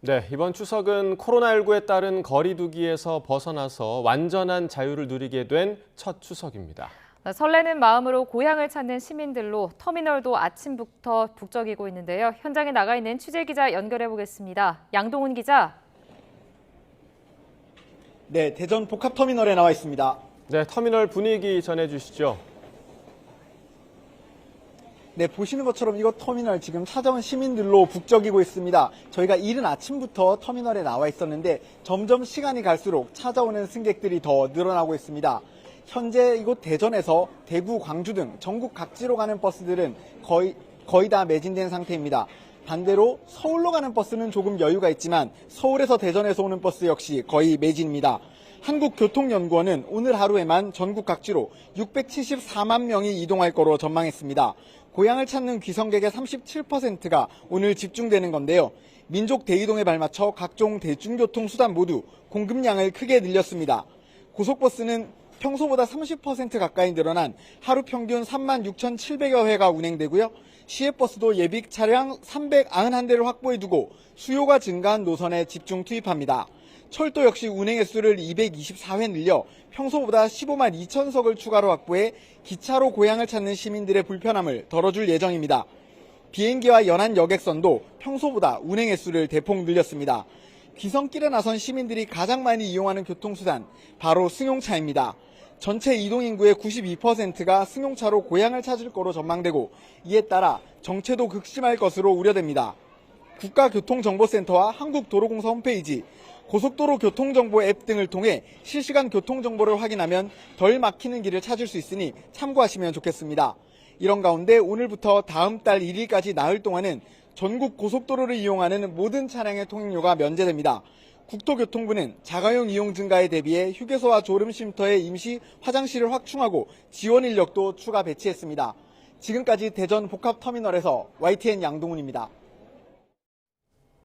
네, 이번 추석은 코로나19에 따른 거리두기에서 벗어나서 완전한 자유를 누리게 된 첫 추석입니다. 설레는 마음으로 고향을 찾는 시민들로 터미널도 아침부터 북적이고 있는데요. 현장에 나가 있는 취재 기자 연결해 보겠습니다. 양동훈 기자. 네, 대전 복합터미널에 나와 있습니다. 네, 터미널 분위기 전해 주시죠. 네, 보시는 것처럼 이곳 터미널 지금 찾아온 시민들로 북적이고 있습니다. 저희가 이른 아침부터 터미널에 나와 있었는데 점점 시간이 갈수록 찾아오는 승객들이 더 늘어나고 있습니다. 현재 이곳 대전에서 대구, 광주 등 전국 각지로 가는 버스들은 거의, 거의 다 매진된 상태입니다. 반대로 서울로 가는 버스는 조금 여유가 있지만 서울에서 대전에서 오는 버스 역시 거의 매진입니다. 한국교통연구원은 오늘 하루에만 전국 각지로 674만 명이 이동할 거로 전망했습니다. 고향을 찾는 귀성객의 37%가 오늘 집중되는 건데요. 민족 대이동에 발맞춰 각종 대중교통 수단 모두 공급량을 크게 늘렸습니다. 고속버스는 평소보다 30% 가까이 늘어난 하루 평균 3만 6,700여 회가 운행되고요. 시외버스도 예비 차량 391대를 확보해 두고 수요가 증가한 노선에 집중 투입합니다. 철도 역시 운행 횟수를 224회 늘려 평소보다 15만 2천석을 추가로 확보해 기차로 고향을 찾는 시민들의 불편함을 덜어줄 예정입니다. 비행기와 연안 여객선도 평소보다 운행 횟수를 대폭 늘렸습니다. 귀성길에 나선 시민들이 가장 많이 이용하는 교통수단 바로 승용차입니다. 전체 이동 인구의 92%가 승용차로 고향을 찾을 거로 전망되고 이에 따라 정체도 극심할 것으로 우려됩니다. 국가교통정보센터와 한국도로공사 홈페이지, 고속도로 교통정보 앱 등을 통해 실시간 교통정보를 확인하면 덜 막히는 길을 찾을 수 있으니 참고하시면 좋겠습니다. 이런 가운데 오늘부터 다음 달 1일까지 나흘 동안은 전국 고속도로를 이용하는 모든 차량의 통행료가 면제됩니다. 국토교통부는 자가용 이용 증가에 대비해 휴게소와 졸음쉼터에 임시 화장실을 확충하고 지원 인력도 추가 배치했습니다. 지금까지 대전 복합터미널에서 YTN 양동훈입니다.